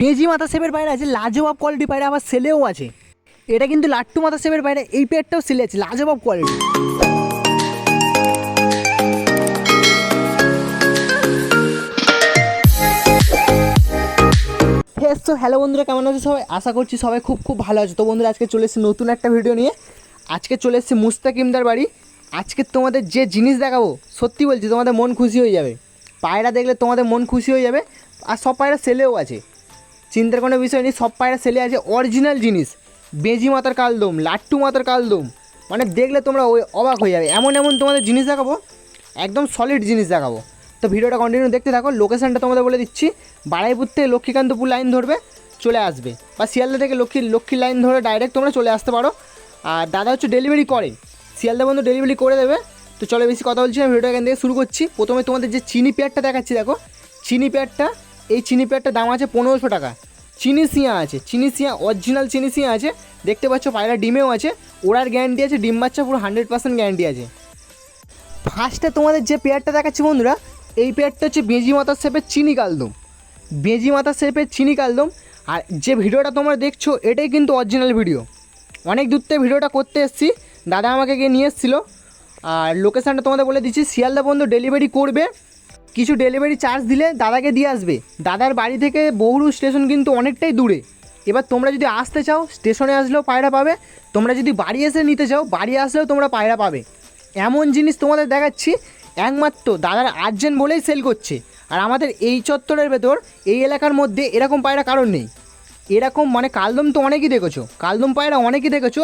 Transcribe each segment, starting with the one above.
পেঁজি মাথা শেপের পায়রা আছে, লাজবাব কোয়ালিটি পায়রা আবার সেলেও আছে। এটা কিন্তু লাট্টু মাথা শেপের পায়রা এই পেয়ারটাও সেলে আছে, লাজবাব কোয়ালিটি তো হ্যালো বন্ধুরা, কেমন আছে সবাই? আশা করছি সবাই খুব খুব ভালো আছে। তো বন্ধুরা, আজকে চলে এসেছি নতুন একটা ভিডিও নিয়ে। আজকে চলে এসেছি মুস্তাকিমদার বাড়ি। আজকে তোমাদের যে জিনিস দেখাবো, সত্যি বলছি, তোমাদের মন খুশি হয়ে যাবে। পায়রা দেখলে তোমাদের মন খুশি হয়ে যাবে, আর সব পায়রা সেলেও আছে। চিন্তার কোনো বিষয় নেই, সব পায়রা সেলে আছে অরিজিনাল জিনিস। বেজি মাতার কালদম, লাট্টু মাতার কালদম। মানে দেখলে তোমরা ওই অবাক হয়ে যাবে। এমন এমন তোমাদের জিনিস দেখাবো, একদম সলিড জিনিস দেখাবো। তো ভিডিওটা কন্টিনিউ দেখতে থাকো লোকেশানটা তোমাদের বলে দিচ্ছি। বাড়াইপুর থেকে লক্ষ্মীকান্তপুর লাইন ধরবে, চলে আসবে। বা শিয়ালদা থেকে লক্ষ্মী লক্ষ্মী লাইন ধরে ডাইরেক্ট তোমরা চলে আসতে পারো। আর দাদা হচ্ছে ডেলিভারি করে। শিয়ালদা বন্ধু ডেলিভারি করে দেবে। তো চলে বেশি কথা বলছি না, ভিডিওটা এখান থেকে শুরু করছি। প্রথমে তোমাদের যে চিনি পেয়ারটা দেখাচ্ছি, দেখো। চিনি পেয়ারটা এই চিনি পেয়ারটার দাম আছে পনেরোশো টাকা। চিনি সিয়া আছে, চিনি সিয়া অরিজিনাল চিনি সিয়া আছে। দেখতে পাচ্ছ পায়রা ডিমেও আছে, ওড়ার গ্যারান্টি আছে, ডিম বাচ্চা পুরো হান্ড্রেড পার্সেন্ট গ্যারান্টি আছে। ফার্স্টে তোমাদের যে পেয়ারটা দেখাচ্ছি বন্ধুরা, এই পেয়ারটা হচ্ছে বেঁজি মাথার শেপের চিনি কালদম। বেঁজি মাথার শেপের চিনি কালদম। আর যে ভিডিওটা তোমরা দেখছ, এটাই কিন্তু অরিজিনাল ভিডিও অনেক দূর থেকে ভিডিওটা করতে এসেছি, দাদা আমাকে গিয়ে নিয়ে এসেছিল। আর লোকেশানটা তোমাদের বলে দিচ্ছি, শিয়ালদা বন্ধু ডেলিভারি করবে। কিছু ডেলিভারি চার্জ দিলে দাদাকে দিয়ে আসবে। দাদার বাড়ি থেকে বহুরু স্টেশন কিন্তু অনেকটাই দূরে। এবার তোমরা যদি আসতে চাও স্টেশনে আসলেও পায়রা পাবে। তোমরা যদি বাড়ি এসে নিতে চাও, বাড়ি আসলেও তোমরা পায়রা পাবে। এমন জিনিস তোমাদের দেখাচ্ছি, একমাত্র দাদার আর্জেন্ট বলেই সেল করছে। আর আমাদের এই চত্বরের ভেতর, এই এলাকার মধ্যে এরকম পায়রা কারণ নেই। এরকম মানে কালদম তো অনেকই দেখেছ। কালদম পায়রা অনেকই দেখেছ।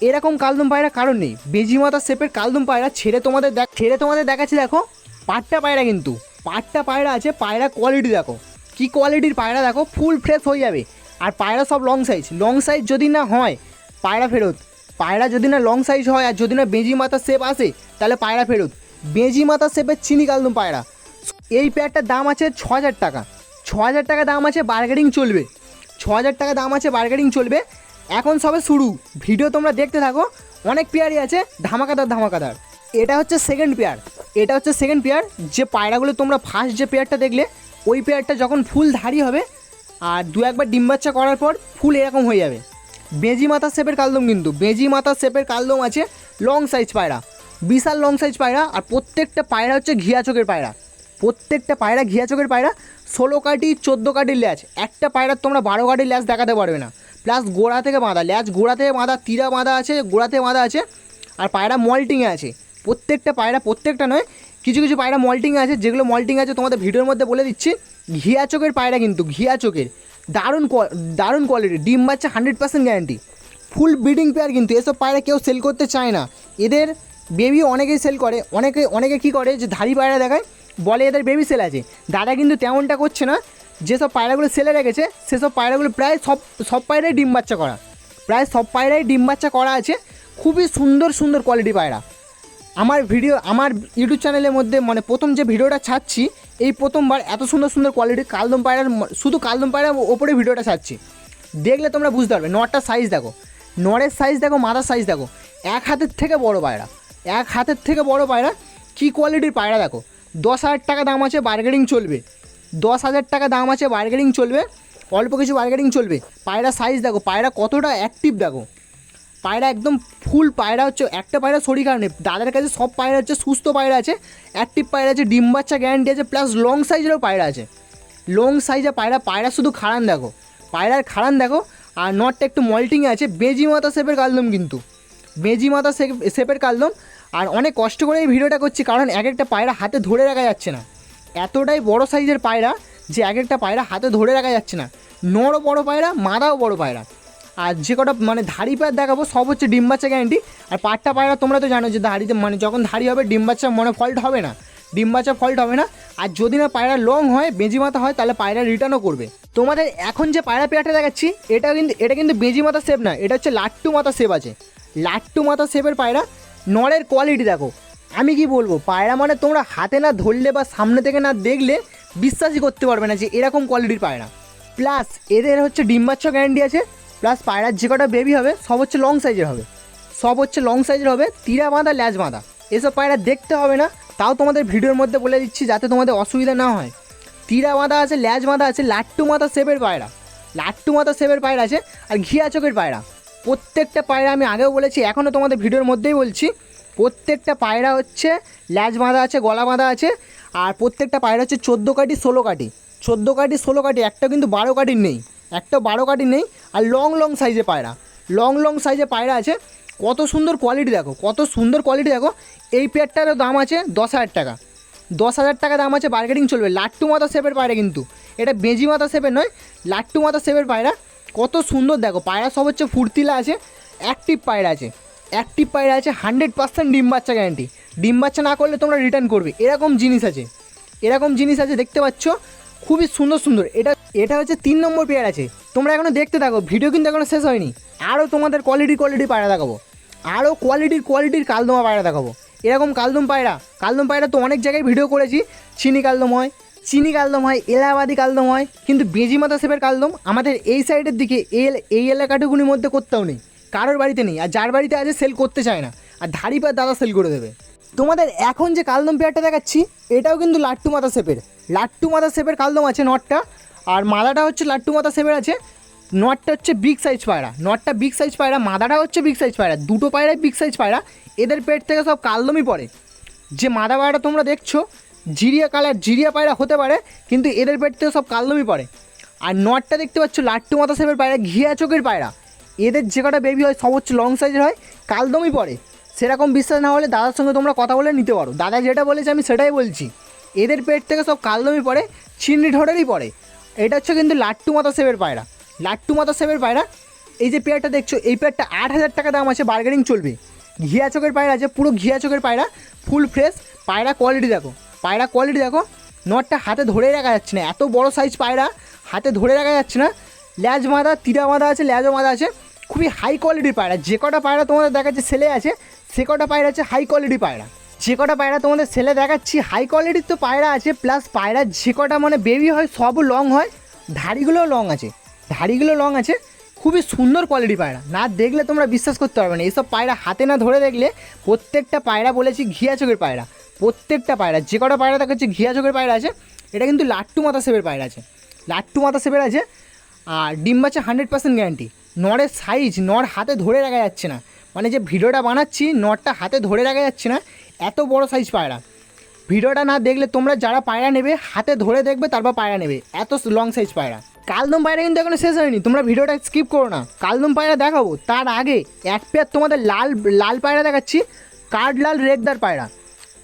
এরকম কালদম পায়রা কারণ নেই। বেজিমাতা শেপের কালদম পায়রা ছেড়ে তোমাদের দেখ ছেড়ে তোমাদের দেখাচ্ছি, দেখো। পাট্টা পায়রা কিন্তু। পাট্টা পায়রা আছে, পায়রা কোয়ালিটি দেখো। কি কোয়ালিটির পায়রা দেখো? ফুল ফ্রেশ হয়ে যাবে। আর পায়রা সব লং সাইজ লং সাইজ যদি না হয়, পায়রা ফেরত। পায়রা যদি না লং সাইজ হয়, আর যদি না বেজি মাথার শেপ আসে, তাহলে পায়রা ফেরত। বেজি মাথার শেপের চিনি কালদম পায়রা। এই পেয়ারটার দাম আছে ছ হাজার টাকা। ছ হাজার টাকা দাম আছে বার্গেনিং চলবে। ছ হাজার টাকা দাম আছে বার্গেনিং চলবে। এখন সবে শুরু। ভিডিও তোমরা দেখতে থাকো। অনেক পেয়ারই আছে। ধামাকাদার ধামাকাদার। এটা হচ্ছে সেকেন্ড পেয়ার এটা হচ্ছে সেকেন্ড পেয়ার যে পায়রাগুলো তোমরা ফার্স্ট যে পেয়ারটা দেখলে, ওই পেয়ারটা যখন ফুল ধারি হবে, আর দু একবার ডিম বাচ্চা করার পর ফুল এরকম হয়ে যাবে। বেজি মাথা শেপের কালদম কিন্তু। বেজি মাথা শেপের কালদম আছে লং সাইজ পায়রা। বিশাল লং সাইজ পায়রা, আর প্রত্যেকটা পায়রা হচ্ছে ঘিয়া চোখের পায়রা। প্রত্যেকটা পায়রা ঘিয়া চোখের পায়রা, ষোলো কাটি, চোদ্দ কাটির ল্যাচ। একটা পায়রার তোমরা বারো কাটির ল্যাচ দেখাতে পারবে না। প্লাস গোড়া থেকে বাঁধা, ল্যাচ গোড়া থেকে বাঁধা, তীরা বাঁধা আছে গোড়া থেকে বাঁধা আছে, আর পায়রা মল্টিংয়ে আছে। প্রত্যেকটা পায়রা প্রত্যেকটা নয়, কিছু কিছু পায়রা মল্টিংয়ে আছে, যেগুলো মল্টিং আছে তোমাদের ভিডিওর মধ্যে বলে দিচ্ছি। ঘিয়া চোখের পায়রা কিন্তু, ঘিয়া চোখের। দারুণ দারুণ কোয়ালিটি ডিম বাচ্চা hundred percent guarantee full breeding pair কিন্তু, এসব পায়রা কেউ সেল করতে চায় না। এদের বেবি অনেকেই সেল করে, অনেকে অনেকে কী করে, যে ধাড়ি পায়রা দেখায়, বলে এদের বেবি সেল আছে। দাদা কিন্তু তেমনটা করছে না, যেসব পায়রাগুলো সেলে রেখেছে, সেসব পায়রাগুলো প্রায় সব সব পায়রাই ডিম বাচ্চা করা। প্রায় সব পায়রাই ডিম বাচ্চা করা আছে। খুবই সুন্দর সুন্দর কোয়ালিটি পায়রা। আমার ভিডিও আমার ইউটিউব চ্যানেলের মধ্যে মানে প্রথম যে ভিডিওটা ছাড়ছি, এই প্রথমবার এত সুন্দর সুন্দর কোয়ালিটির কালদম পায়রার শুধু কালদম পায়রার ওপরে ভিডিওটা ছাড়ছি। দেখলে তোমরা বুঝতে পারবে নটার সাইজ দেখো, নরের সাইজ দেখো, মাথার সাইজ দেখো, এক হাতের থেকে বড় পায়রা, এক হাতের থেকে বড় পায়রা, কী কোয়ালিটির পায়রা দেখো, দশ হাজার টাকা দাম আছে বার্গেনিং চলবে, দশ হাজার টাকা দাম আছে বার্গেনিং চলবে, অল্প কিছু বার্গেনিং চলবে পায়রা সাইজ দেখো, পায়রা কতটা অ্যাক্টিভ দেখো। পায়রা একদম ফুল পায়রা হচ্ছে, একটা পায়রা শরীর কারণে দাদার কাছে সব পায়রা হচ্ছে, সুস্থ পায়রা আছে অ্যাক্টিভ পায়রা আছে, ডিম বাচ্চা গ্যারান্টি আছে প্লাস লং সাইজেরও পায়রা আছে। লং সাইজে পায়রা পায়রা শুধু খাড়ান দেখো। পায়রার খাড়ান দেখো, আর নটটা একটু মল্টিংয়ে আছে, বেজি মাথা শেপের কালদম কিন্তু। বেজি মাথা শেপের কালদম, আর অনেক কষ্ট করে এই ভিডিওটা করছি, কারণ এক একটা পায়রা হাতে ধরে রাখা যাচ্ছে না। এতটাই বড় সাইজের পায়রা, যে এক একটা পায়রা হাতে ধরে রাখা যাচ্ছে না। নরও বড় পায়রা মাদাও বড় পায়রা। আর যে কটা মানে ধাড়ি পায়রা দেখাবো, সব হচ্ছে ডিম বাচ্চা গ্যারান্টি আর পাটটা পায়রা তোমরা তো জানো যে ধাড়িতে মানে যখন ধাড়ি হবে, ডিম বাচ্চা মনে ফল্ট হবে না। ডিম বাচ্চা ফল্ট হবে না। আর যদি না পায়রা লং হয়, বেজি মাথা হয়, তাহলে পায়রা রিটার্নও করবে। তোমাদের এখন যে পায়রা পেয়ারটা দেখাচ্ছি, এটা কিন্তু এটা কিন্তু বেজি মাথা সেপ না, এটা হচ্ছে লাট্টু মাথা সেপ আছে। লাট্টু মাথা সেপের পায়রা নরের কোয়ালিটি দেখো। আমি কি বলব, পায়রা মানে তোমরা হাতে না ধরলে বা সামনে থেকে না দেখলে বিশ্বাসই করতে পারবে না যে এরকম কোয়ালিটির পায়রা। প্লাস এদের হচ্ছে ডিম বাচ্চা গ্যারান্টি আছে। প্লাস পায়রার যে কটা বেবি হবে, সব হচ্ছে লং সাইজের হবে। সব হচ্ছে লং সাইজের হবে, তীরা বাঁধা, ল্যাজ বাঁধা। এসব পায়রা দেখতে হবে না, তাও তোমাদের ভিডিওর মধ্যে বলে দিচ্ছি যাতে তোমাদের অসুবিধা না হয়। তীরা বাঁধা আছে, ল্যাজ বাঁধা আছে, লাট্টু মাথা শেপের পায়রা। লাট্টু মাথা সেবের পায়রা আছে, আর ঘিয়া চোখের পায়রা। প্রত্যেকটা পায়রা আমি আগেও বলেছি এখনও তোমাদের ভিডিওর মধ্যেই বলছি। প্রত্যেকটা পায়রা হচ্ছে ল্যাজ বাঁধা আছে, গলা বাঁধা আছে, আর প্রত্যেকটা পায়রা হচ্ছে চোদ্দ কাটি ষোলো কাটি চোদ্দ কাটি ষোলো কাটি একটা কিন্তু বারো কাটির নেই। একটা বারো কাটির নেই আর লং লং সাইজে পায়রা। লং লং সাইজে পায়রা আছে, কত সুন্দর কোয়ালিটি দেখো, কত সুন্দর কোয়ালিটি দেখো। এই পেয়ারটারও দাম আছে দশ হাজার টাকা। দশ হাজার টাকা দাম আছে বার্গেটিং চলবে। লাট্টু মাথা শেপের পায়রা কিন্তু। এটা বেজি মাথা শেপের নয়, লাট্টু মাথা শেপের পায়রা। কত সুন্দর দেখো, পায়রা সব হচ্ছে ফুর্তিলা আছে অ্যাক্টিভ পায়রা আছে। অ্যাক্টিভ পায়রা আছে হান্ড্রেড পার্সেন্ট ডিম বাচ্চা গ্যারান্টি ডিম বাচ্চা না করলে তোমরা রিটার্ন করবে। এরকম জিনিস আছে। এরকম জিনিস আছে, দেখতে পাচ্ছ? খুবই সুন্দর সুন্দর। এটা এটা হচ্ছে তিন নম্বর পেয়ার আছে। তোমরা এখনও দেখতে থাকো ভিডিও কিন্তু এখনও শেষ হয়নি। আরও তোমাদের কোয়ালিটি কোয়ালিটি পায়রা দেখাবো। আরও কোয়ালিটির কোয়ালিটির কালদমা পায়রা দেখাবো। এরকম কালদম পায়রা। কালদম পায়রা তো অনেক জায়গায় ভিডিও করেছি। চিনি কালদম হয়, চিনি কালদম হয়, এলাহাবাদি কালদম হয়, কিন্তু বেজি মাথা শেপের কালদম আমাদের এই সাইডের দিকে এল- এই এলাকাটুকুনির মধ্যে কোথাও নেই। কারোর বাড়িতে নেই, আর যার বাড়িতে আছে সেল করতে চায় না। আর ধাড়ি পায়ে দাদা সেল করে দেবে। তোমাদের এখন যে কালদম পেয়ারটা দেখাচ্ছি, এটাও কিন্তু লাট্টু মাথা শেপের। লাট্টু মাথা শেপের কালদম আছে নটটা। আর মাদাটা হচ্ছে লাট্টু মাথা শেপের আছে, নটটা হচ্ছে বিগ সাইজ পায়রা। নটটা বিগ সাইজ পায়রা, মাদাটা হচ্ছে বিগ সাইজ পায়রা, দুটো পায়রাই বিগ সাইজ পায়রা, এদের পেট থেকে সব কালদমই পড়ে। যে মাদা পায়রা তোমরা দেখছ, জিরিয়া কালার জিরিয়া পায়রা হতে পারে, কিন্তু এদের পেট থেকে সব কালদমই পড়ে। আর নটটা দেখতে পাচ্ছ, লাট্টু মাথা শেপের পায়রা, ঘিয়া চোখের পায়রা। এদের যে কটা বেবি হয়, সব হচ্ছে লং সাইজের হয়, কালদমই পড়ে। সেরকম বিশ্বাস না হলে দাদার সঙ্গে তোমরা কথা বলে নিতে পারো। দাদা যেটা বলেছে আমি সেটাই বলছি। এদের পেট থেকে সব কালদমই পড়ে চিন্নি ঢোড়েরই পড়ে। এটা হচ্ছে কিন্তু লাট্টু মাথা সেবের পায়রা। লাট্টু মাথা সেবের পায়রা, এই যে পেয়ারটা দেখছ, এই পেয়ারটা আট হাজার টাকা দাম আছে বার্গেনিং চলবে। ঘিয়া চোখের পায়রা আছে, পুরো ঘিয়া চোখের পায়রা ফুল ফ্রেশ পায়রা কোয়ালিটি দেখো, পায়রা কোয়ালিটি দেখো, নটটা হাতে ধরে রাখা যাচ্ছে না, এত বড় সাইজ পায়রা, হাতে ধরে রাখা যাচ্ছে না, ল্যাজ বাঁধা তিরা বাঁধা আছে, ল্যাজও বাঁধা আছে, খুবই হাই কোয়ালিটির পায়রা, যে কটা পায়রা তোমাদের দেখাচ্ছে ছেলে আছে, সে কটা পায়রা আছে হাই কোয়ালিটি পায়রা। যে কটা পায়রা তোমাদের ছেলে দেখাচ্ছি হাই কোয়ালিটির তো পায়রা আছে প্লাস পায়রা যে কটা মানে বেবি হয়, সবও লং হয়, ধাড়িগুলোও লং আছে, ধাড়িগুলো লং আছে, খুবই সুন্দর কোয়ালিটি পায়রা, না দেখলে তোমরা বিশ্বাস করতে পারবে না, এইসব পায়রা হাতে না ধরে দেখলে প্রত্যেকটা পায়রা বলেছি ঘিয়া চোখের পায়রা, প্রত্যেকটা পায়রা, যে কটা পায়রা দেখাচ্ছে ঘিয়া চোখের পায়রা আছে, এটা কিন্তু লাট্টু মাথা সেবের পায়রা আছে, লাট্টু মাথা সেবের আছে, আর ডিম বাচ্চা হান্ড্রেড পার্সেন্ট গ্যারান্টি নড়ের সাইজ নড় হাতে ধরে রাখা যাচ্ছে না মানে যে ভিডিওটা বানাচ্ছি, নড়টা হাতে ধরে রাখা যাচ্ছে না এত বড় সাইজ পায়রা। ভিডিওটা না দেখলে তোমরা যারা পায়রা নেবে, হাতে ধরে দেখবে, তারপর পায়রা নেবে। এত লং সাইজ পায়রা। কালদম পায়রা কিন্তু এখনও শেষ হয়নি। তোমরা ভিডিওটা স্কিপ করো না। কালদম পায়রা দেখাবো। তার আগে এক পেয়ার তোমাদের লাল লাল পায়রা দেখাচ্ছি। কার্ড লাল রেগদার পায়রা।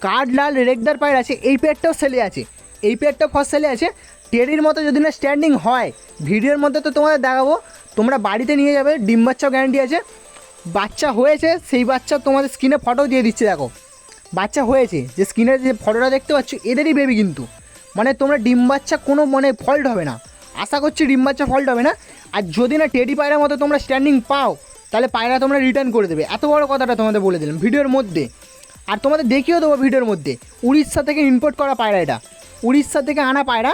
কার্ড লাল রেগদার পায়রা আছে। এই পেয়ারটাও সেলে আছে। এই পেয়ারটাও ফার্স্ট সেলে আছে। টেরির মতো যদি না স্ট্যান্ডিং হয়, ভিডিওর মধ্যে তো তোমাদের দেখাবো। তোমরা বাড়িতে নিয়ে যাবে, ডিম বাচ্চাও গ্যারান্টি আছে। বাচ্চা হয়েছে, সেই বাচ্চা তোমাদের স্ক্রিনে ফটো দিয়ে দিচ্ছে, দেখো। বাচ্চা হয়েছে, যে স্ক্রিনের যে ফটোটা দেখতে পাচ্ছ, এদেরই বেবি কিন্তু। মানে তোমরা ডিম বাচ্চা কোনো মানে ফল্ট হবে না। আশা করছি ডিম বাচ্চা ফল্ট হবে না। আর যদি না টেডি পায়রার মতো তোমরা স্ট্যান্ডিং পাও, তাহলে পায়রা তোমরা রিটার্ন করে দেবে। এত বড় কথাটা তোমাদের বলে দিলাম ভিডিওর মধ্যে। আর তোমাদের দেখিয়েও দেবো ভিডিওর মধ্যে। উড়িষ্যা থেকে ইম্পোর্ট করা পায়রা এটা। উড়িষ্যা থেকে আনা পায়রা।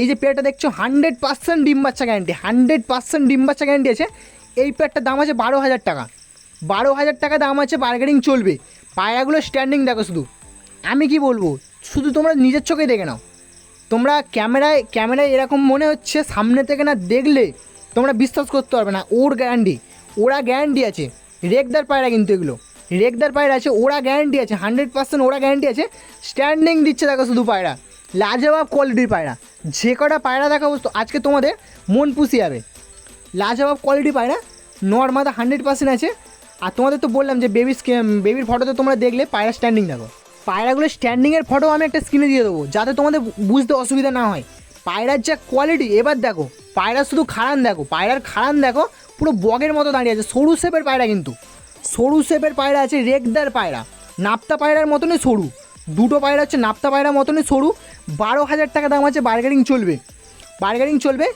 এই যে পেয়ারটা দেখছ হান্ড্রেড পার্সেন্ট ডিম বাচ্চা গ্যারান্টি হান্ড্রেড পার্সেন্ট ডিম বাচ্চা গ্যারান্টি আছে। এই পেয়ারটার দাম আছে বারো হাজার টাকা। বারো হাজার টাকা দাম আছে বার্গেনিং চলবে। পায়রাগুলো স্ট্যান্ডিং দেখো শুধু। আমি কি বলব? শুধু তোমরা নিজের চোখেই দেখে নাও। তোমরা ক্যামেরায় ক্যামেরায় এরকম মনে হচ্ছে সামনে থেকে না দেখলে তোমরা বিশ্বাস করতে পারবে না, ওর গ্যারান্টি ওরা গ্যারান্টি আছে। রেগদার পায়রা কিন্তু এগুলো। রেগদার পায়রা আছে, ওরা গ্যারান্টি আছে হান্ড্রেড পার্সেন্ট ওরা গ্যারান্টি আছে। স্ট্যান্ডিং দিচ্ছে দেখো শুধু পায়রা। লাজবাব কোয়ালিটির পায়রা। যে কটা পায়রা দেখা বস্তু, আজকে তোমাদের মন পুষে যাবে। লাজবাব কোয়ালিটি পায়রা। নর্মাদা হান্ড্রেড পার্সেন্ট আছে। আর তোমাদের তো বললাম যে বেবি বেবির ফটোতে তোমরা দেখলে, পায়রা স্ট্যান্ডিং দেখো। পায়রাগুলো স্ট্যান্ডিংয়ের ফটো আমি একটা স্ক্রিনে দিয়ে দেবো, যাতে তোমাদের বুঝতে অসুবিধা না হয়। পায়রার যা কোয়ালিটি এবার দেখো, পায়রা শুধু খাড়ান দেখো, পায়রার খাড়ান দেখো, পুরো বগের মতো দাঁড়িয়ে আছে, সরু শেপের পায়রা কিন্তু। সরু শেপের পায়রা আছে, রেগদার পায়রা। নাপ্তা পায়রার মতনই সরু। দুটো পায়রা হচ্ছে নাপ্তা পায়রার মতনই সরু। বারো হাজার টাকা দাম আছে বার্গেনিং চলবে। বার্গেনিং চলবে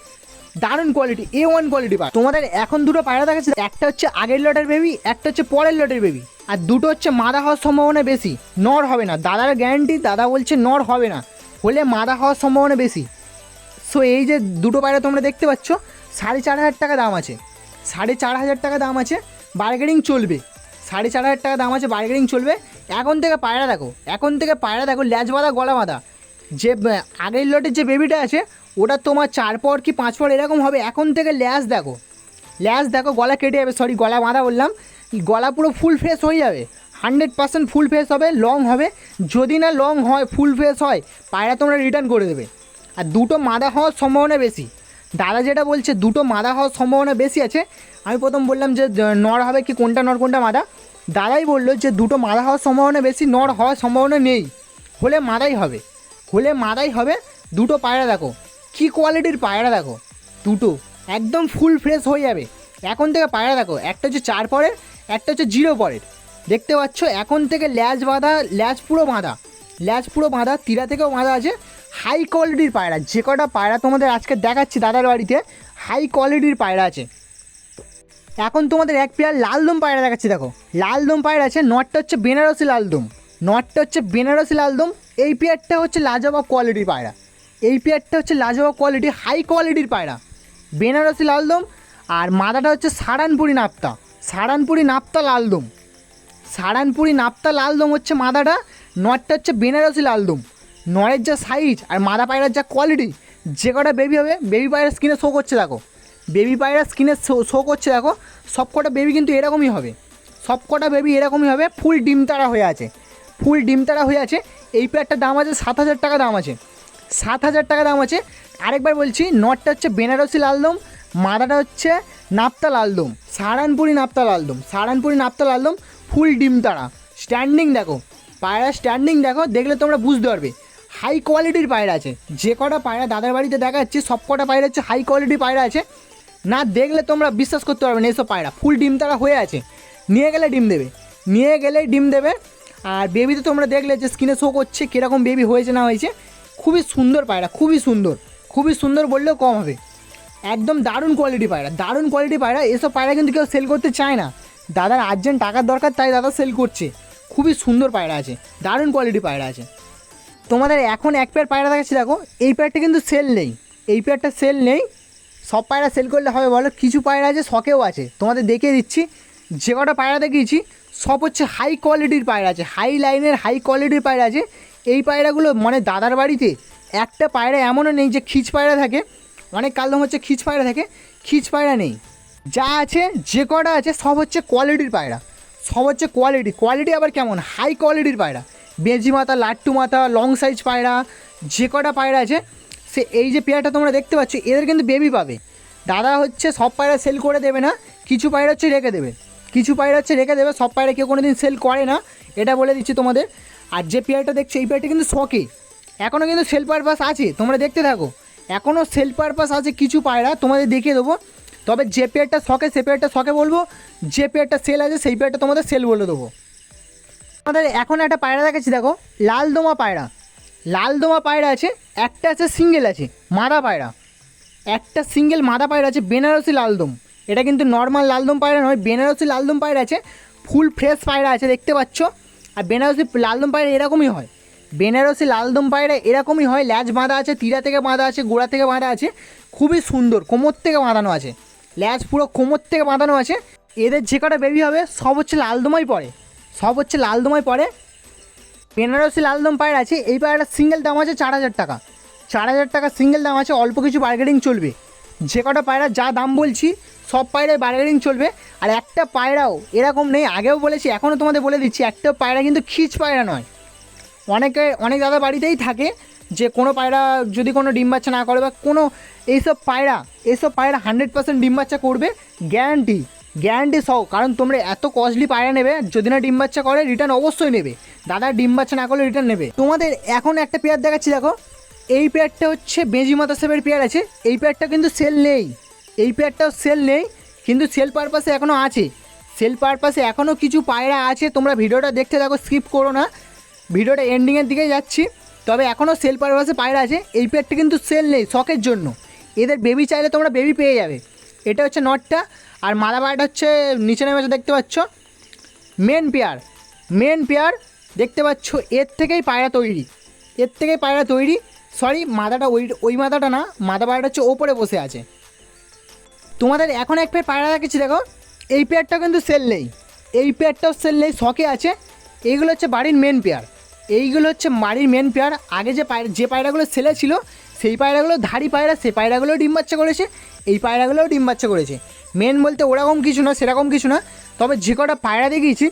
দারুণ কোয়ালিটি এ ওয়ান কোয়ালিটি পায়। তোমাদের এখন দুটো পায়রা দেখাচ্ছে, একটা হচ্ছে আগের লটের বেবি একটা হচ্ছে পরের লটের বেবি আর দুটো হচ্ছে মাদা হওয়ার সম্ভাবনা বেশি, নর হবে না। দাদার গ্যারান্টি দাদা বলছে নর হবে না, হলে মাদা হওয়ার সম্ভাবনা বেশি। সো এই যে দুটো পায়রা তোমরা দেখতে পাচ্ছ, সাড়ে চার হাজার টাকা দাম আছে। সাড়ে চার হাজার টাকা দাম আছে বার্গেনিং চলবে। সাড়ে চার হাজার টাকা দাম আছে বার্গেনিং চলবে। এখন থেকে পায়রা দেখো, এখন থেকে পায়রা দেখো, ল্যাজ বাঁধা, গলা বাঁধা। যে আগের লটের যে বেবিটা আছে ওটা তোমার চার পর কি পাঁচ পর এরকম হবে? এখন থেকে ল্যাস দেখো। ল্যাস দেখো, গলা কেটে যাবে সরি গলা বাঁধা বললাম। গলা পুরো ফুল ফেস হয়ে যাবে। হান্ড্রেড পার্সেন্ট ফুল ফেস হবে লং হবে। যদি না লং হয় ফুল ফেস হয়, পায়রা তোমরা রিটার্ন করে দেবে। আর দুটো মাদা হওয়ার সম্ভাবনা বেশি। দাদা যেটা বলছে, দুটো মাদা হওয়ার সম্ভাবনা বেশি আছে। আমি প্রথম বললাম যে, নর হবে কি, কোনটা নর, কোনটা মাদা? দাদাই বলল যে, দুটো মাদা হওয়ার সম্ভাবনা বেশি, নর হওয়ার সম্ভাবনা নেই। হলে মাদাই হবে। হলে মাদাই হবে, দুটো পায়রা দেখো। কী কোয়ালিটির পায়রা দেখো? দুটো, একদম ফুল ফ্রেশ হয়ে যাবে। এখন থেকে পায়রা দেখো, একটা হচ্ছে চার পরের, একটা হচ্ছে জিরো পরের। দেখতে পাচ্ছ, এখন থেকে ল্যাজ বাঁধা, ল্যাজ পুরো বাঁধা। ল্যাজ পুরো বাঁধা, তীরা থেকেও বাঁধা আছে। হাই কোয়ালিটির পায়রা, যে কটা পায়রা তোমাদের আজকে দেখাচ্ছি দাদার বাড়িতে হাই কোয়ালিটির পায়রা আছে। এখন তোমাদের এক পেয়ার লালদম পায়রা দেখাচ্ছি, দেখো। লালদম পায়রা আছে, নটটা হচ্ছে বেনারসি লালদম নটটা হচ্ছে বেনারসি লালদম এই পেয়ারটা হচ্ছে লাজবাব কোয়ালিটির পায়রা। এই পেয়ারটা হচ্ছে লাজবাব কোয়ালিটি হাই কোয়ালিটির পায়রা। বেনারসি লালদম আর মাদাটা হচ্ছে সারানপুরি নাপ্তা। সারানপুরি নাপ্তা লালদম। সারানপুরি নাপ্তা লালদম হচ্ছে মাদাটা, নটটা হচ্ছে বেনারসি লালদম। নরের যা সাইজ আর মাদা পায়রার যা কোয়ালিটি যে কটা বেবি হবে বেবি পায়রা স্কিনে শো করছে দেখো। বেবি পায়রা স্কিনে শো করছে দেখো, সব কটা বেবি কিন্তু এরকমই হবে। সব কটা বেবি এরকমই হবে ফুল ডিম তারা হয়ে আছে। ফুল ডিম তারা হয়ে আছে, এই পেয়ারটার দাম আছে সাত হাজার টাকা দাম আছে। সাত হাজার টাকা দাম আছে। আরেকবার বলছি, নটটা হচ্ছে বেনারসি লালদম, মাদাটা হচ্ছে নাপ্তা লালদম, সারানপুরি নাপ্তা লালদম, সারানপুরি নাপ্তা লালদম, ফুল ডিম তারা স্ট্যান্ডিং দেখো, পায়রা স্ট্যান্ডিং দেখো, দেখলে তোমরা বুঝতে পারবে। হাই কোয়ালিটির পায়রা আছে। যে কটা পায়রা দাদার বাড়িতে দেখা যাচ্ছে, সব কটা পায়রা হচ্ছে হাই কোয়ালিটির পায়রা আছে। না দেখলে তোমরা বিশ্বাস করতে পারবে না এইসব পায়রা। ফুল ডিম তারা হয়ে আছে। নিয়ে গেলে ডিম দেবে। নিয়ে গেলে ডিম দেবে। আর বেবি তো তোমরা দেখলে যে স্কিনে শো করছে, কীরকম বেবি হয়েছে না হয়েছে। খুবই সুন্দর পায়রা, খুবই সুন্দর। খুবই সুন্দর বললেও কম হবে। একদম দারুণ কোয়ালিটি পায়রা, দারুণ কোয়ালিটি পায়রা। এসব পায়রা কিন্তু কেউ সেল করতে চায় না। দাদার আর্জেন্ট টাকার দরকার, তাই দাদা সেল করছে। খুবই সুন্দর পায়রা আছে, দারুণ কোয়ালিটি পায়রা আছে। তোমাদের এখন এক পেয়ার পায়রা দেখাচ্ছি, দেখো। এই পেয়ারটা কিন্তু সেল নেই। এই পেয়ারটা সেল নেই। সব পায়রা সেল করলে হবে বলো। কিছু পায়রা আছে, শখেও আছে। তোমাদের দেখিয়ে দিচ্ছি। যে কটা পায়রা দেখিয়েছি, সব হচ্ছে হাই কোয়ালিটির পায়রা আছে। হাই লাইনের হাই কোয়ালিটির পায়রা আছে। এই পায়রাগুলো মানে দাদার বাড়িতে একটা পায়রা এমনও নেই যে খিচ পায়রা থাকে। অনেক কালদম হচ্ছে খিচ পায়রা থাকে, খিচ পায়রা নেই। যা আছে, যে কটা আছে, সব হচ্ছে কোয়ালিটির পায়রা। সব হচ্ছে কোয়ালিটি কোয়ালিটি আবার কেমন? হাই কোয়ালিটির পায়রা। বেজি মাথা, লাট্টু মাথা লং সাইজ পায়রা, যে কটা পায়রা আছে, সে এই যে পেয়ারটা তোমরা দেখতে পাচ্ছ, এদের কিন্তু বেবি পাবে। দাদা হচ্ছে সব পায়রা সেল করে দেবে না, কিছু পায়রা হচ্ছে রেখে দেবে। কিছু পায়রা হচ্ছে রেখে দেবে, সব পায়রা কেউ কোনো দিন সেল করে না, এটা বলে দিচ্ছি তোমাদের। আর যে পেয়ারটা দেখছ, এই পেয়ারটা কিন্তু শখে। এখনও কিন্তু সেল পারপাস আছে, তোমরা দেখতে থাকো। এখনও সেল পারপাস আছে কিছু পায়রা, তোমাদের দেখিয়ে দেবো। তবে যে পেয়ারটা শখে, সে পেয়ারটা শখে বলব, যে পেয়ারটা সেল আছে, সেই পেয়ারটা তোমাদের সেল বলে দেবো। আমাদের এখন একটা পায়রা দেখাচ্ছি, দেখো লাল দোমা পায়রা। লাল দোমা পায়রা আছে, একটা আছে সিঙ্গেল আছে, মাদা পায়রা। একটা সিঙ্গেল মাদা পায়রা আছে, বেনারসি লালদম। এটা কিন্তু নর্মাল লালদম পায়রা নয়, বেনারসি লালদম পায়রা আছে ফুল ফ্রেশ পায়রা আছে, দেখতে পাচ্ছ? আর বেনারসি লালদম পায়রা এরকমই হয়। বেনারসি লালদম পায়রা এরকমই হয়, ল্যাজ বাঁধা আছে, তীরা থেকে বাঁধা আছে, গোড়া থেকে বাঁধা আছে, খুবই সুন্দর, কোমর থেকে বাঁধানো আছে। ল্যাজ পুরো কোমর থেকে বাঁধানো আছে। এদের যে কটা বেবি হবে, সব হচ্ছে লালদমাই পড়ে সব হচ্ছে লালদমাই পড়ে বেনারসি লালদম পায়রা আছে, এই পায়রাটার সিঙ্গেল দাম আছে চার হাজার টাকা। চার হাজার টাকা সিঙ্গেল দাম আছে, অল্প কিছু বার্গেনিং চলবে। যে কটা পায়রা, যা দাম বলছি সব পায়রায় বার্গেনিং চলবে। আর একটা পায়রাও এরকম নেই, আগেও বলেছি, এখনও তোমাদের বলে দিচ্ছি, একটা পায়রা কিন্তু খিচ পায়রা নয়। অনেকে, অনেক দাদা বাড়িতেই থাকে যে কোনো পায়রা যদি কোনো ডিম বাচ্চা না করে বা কোনো এইসব পায়রা এইসব পায়রা হান্ড্রেড পার্সেন্ট ডিম বাচ্চা করবে গ্যারান্টি গ্যারান্টি সহ। কারণ তোমরা এত কস্টলি পায়রা নেবে, যদি না ডিম বাচ্চা করে রিটার্ন অবশ্যই নেবে। দাদা ডিম বাচ্চা না করলে রিটার্ন নেবে। তোমাদের এখন একটা পেয়ার দেখাচ্ছি, দেখো। এই পেয়ারটা হচ্ছে বেজি মাতা সেবের পেয়ার আছে, এই পেয়ারটা কিন্তু সেল নেই। এই পেয়ারটাও সেল নেই, কিন্তু সেল পারপাসে এখনও আছে। সেল পারপাসে এখনও কিছু পায়রা আছে, তোমরা ভিডিওটা দেখতে থাকো স্কিপ করো না। ভিডিওটা এন্ডিংয়ের দিকে যাচ্ছি, তবে এখনও সেল পারপাসে পায়রা আছে, এই পেয়ারটা কিন্তু সেল নেই শখের জন্য। এদের বেবি চাইলে তোমরা বেবি পেয়ে যাবে। এটা হচ্ছে নটটা, আর মাদা পায়রাটা হচ্ছে নিচে নেমে দেখতে পাচ্ছ? মেন পেয়ার মেন পেয়ার দেখতে পাচ্ছ, এর থেকেই পায়রা তৈরি। এর থেকেই পায়রা তৈরি। সরি মাদাটা ওই ওই মাদাটা না মাদা পায়রাটা হচ্ছে ওপরে বসে আছে। তোমাদের এখন এক পেয়ার পায়রা দেখেছি দেখো। এই পেয়ারটাও কিন্তু সেল নেই। এই পেয়ারটাও সেল নেই শখে আছে। এইগুলো হচ্ছে বাড়ির মেন পেয়ার এইগুলো হচ্ছে বাড়ির মেন পেয়ার আগে যে পায়রা যে পায়রাগুলো সেলে ছিল, সেই পায়রাগুলো ধাড়ি পায়রা সে পায়রাগুলো ডিম বাচ্চা করেছে। এই পায়রাগুলোও ডিম বাচ্চা করেছে। মেন বলতে ওরকম কিছু না, সেরকম কিছু না। তবে যে কটা পায়রা দেখিয়েছি,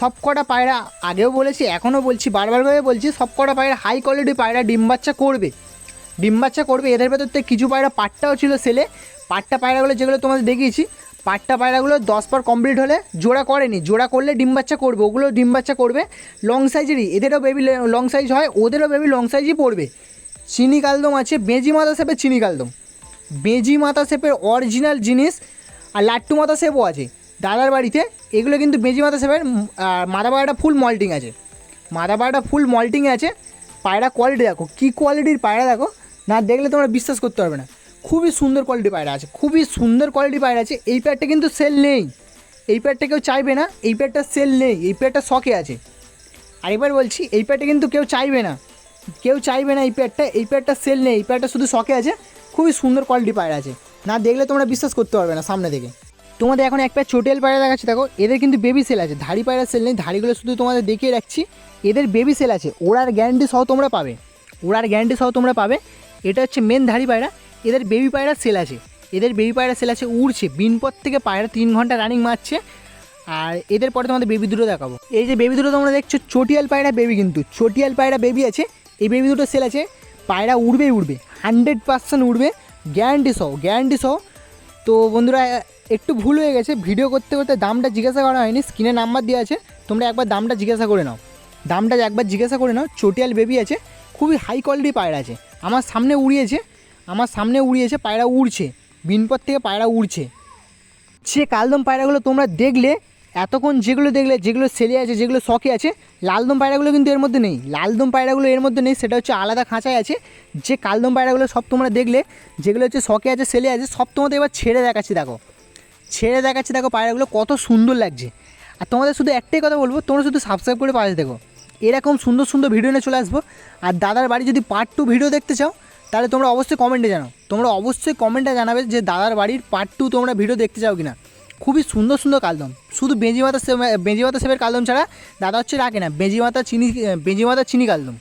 সব কটা পায়রা আগেও বলেছি, এখনও বলছি, বারবার করে বলছি, সব কটা পায়রা হাই কোয়ালিটি পায়রা ডিম বাচ্চা করবে। ডিম বাচ্চা করবে। এদের ভেতর থেকে কিছু পায়রা পাট্টাও ছিল সেলে পাট্টা পায়রাগুলো যেগুলো তোমাদের দেখিয়েছি, পাট্টা পায়রাগুলো দশ পর কমপ্লিট হলে জোড়া করেনি। জোড়া করলে ডিম বাচ্চা করবে, ওগুলো ডিম বাচ্চা করবে। লং সাইজেরই, এদেরও বেবি লং সাইজ হয়, ওদেরও বেবি লং সাইজই পড়বে। চিনি কালদম আছে, বেজি মাথা শেপের চিনি কালদম। বেজি মাথা শেপের অরিজিনাল জিনিস আর লাট্টু মাথা শেপও আছে। দাদার বাড়িতে এগুলো কিন্তু বেজি মাথা আর মাথা পায়রাটা ফুল মল্টিং আছে। মাথা পায়রাটা ফুল মল্টিং আছে। পায়রা কোয়ালিটি দেখো, কী কোয়ালিটির পায়রা দেখো, না দেখলে তোমরা বিশ্বাস করতে পারবে না। খুবই সুন্দর কোয়ালিটি পায়রা আছে, খুবই সুন্দর কোয়ালিটি পায়রা আছে। এই প্যাডটা কিন্তু সেল নেই। এই প্যাডটা কেউ চাইবে না, এই প্যাডটা সেল নেই, এই প্যাডটা শখে আছে। আরেকবার বলছি, এই প্যাডটা কিন্তু কেউ চাইবে না। কেউ চাইবে না এই প্যাডটা এই প্যাডটা সেল নেই, এই প্যাডটা শুধু শখে আছে, খুবই সুন্দর কোয়ালিটি পায়রা আছে। না দেখলে তোমরা বিশ্বাস করতে পারবে না সামনে থেকে। তোমাদের এখন এক প্যাড চোটেল পায়রা দেখাচ্ছি, দেখো, এদের কিন্তু বেবি সেল আছে, ধাড়ি পায়রা সেল নেই, ধাড়িগুলো শুধু তোমাদের দেখিয়ে রাখছি। এদের বেবি সেল আছে ওড়ার গ্যারান্টি সহ তোমরা পাবে। ওড়ার গ্যারান্টি সহ তোমরা পাবে। এটা হচ্ছে মেন ধাড়ি পায়রা। এদের বেবি পায়রা সেল আছে। এদের বেবি পায়রা সেল আছে, উড়ছে। বিনপথ থেকে পায়রা তিন ঘণ্টা রানিং মারছে। আর এদের পরে তোমাদের বেবি দুটো দেখাবো। এই যে বেবি দুটো তোমরা দেখছ, চটিয়াল পায়রা বেবি কিন্তু। চটিয়াল পায়রা বেবি আছে, এই বেবি দুটো সেল আছে। পায়রা উড়বেই উড়বে হান্ড্রেড পার্সেন্ট উড়বে। গ্যারান্টি সহ গ্যারান্টি সহ। তো বন্ধুরা, একটু ভুল হয়ে গেছে। ভিডিও করতে করতে দামটা জিজ্ঞাসা করা হয়নি। স্ক্রিনে নাম্বার দেওয়া আছে। তোমরা একবার দামটা জিজ্ঞাসা করে নাও। দামটা একবার জিজ্ঞাসা করে নাও। চটিয়াল বেবি আছে। খুবই হাই কোয়ালিটি পায়রা আছে। আমার সামনে উড়িয়েছে। আমার সামনে উড়িয়েছে, পায়রা উড়ছে বিনপথ থেকে পায়রা উড়ছে। যে কালদম পায়রাগুলো তোমরা দেখলে, এতক্ষণ যেগুলো দেখলে, যেগুলো সেলে আছে, যেগুলো শখে আছে, লালদম পায়রাগুলো কিন্তু এর মধ্যে নেই। লালদম পায়রাগুলো এর মধ্যে নেই, সেটা হচ্ছে আলাদা খাঁচায় আছে। যে কালদম পায়রাগুলো সব তোমরা দেখলে, যেগুলো হচ্ছে শখে আছে, সেলে আছে, সব তোমাদের এবার ছেড়ে দেখাচ্ছি, দেখো। ছেড়ে দেখাচ্ছি, দেখো পায়রাগুলো কত সুন্দর লাগছে। আর তোমাদের শুধু একটাই কথা বলব, তোমরা শুধু সাবস্ক্রাইব করে পাশে দেখো এরকম সুন্দর সুন্দর ভিডিও নিয়ে চলে আসব। আর দাদার বাড়ি যদি পার্ট টু ভিডিও দেখতে চাও তাহলে তোমরা অবশ্যই কমেন্টে জানাও। তোমরা অবশ্যই কমেন্টে জানাবে যে দাদার বাড়ির পার্ট টু তোমরা ভিডিও দেখতে চাও কিনা। খুবই সুন্দর সুন্দর কালদম। শুধু বেঁজি মাথা বেঁজি মাথা সেবের কালদম ছাড়া দাদা হচ্ছে রাখে না। বেঁজি মাথা চিনি বেঁজি মাথা চিনি কালদম।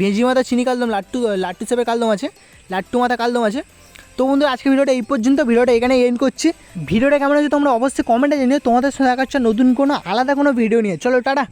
বেঁজি মাথা চিনি কালদম, লাট্টু লাট্টু সেবের কালদম আছে, লাট্টু মাথা কালদম আছে। তো বন্ধু আজকে ভিডিওটা এই পর্যন্ত। ভিডিওটা এখানে এন্ড করছি। ভিডিওটা কেমন হচ্ছে তোমরা অবশ্যই কমেন্টে জানিও। তোমাদের সাথে দেখা হচ্ছে নতুন কোনো আলাদা কোনো ভিডিও নিয়ে। চলো, টাটা।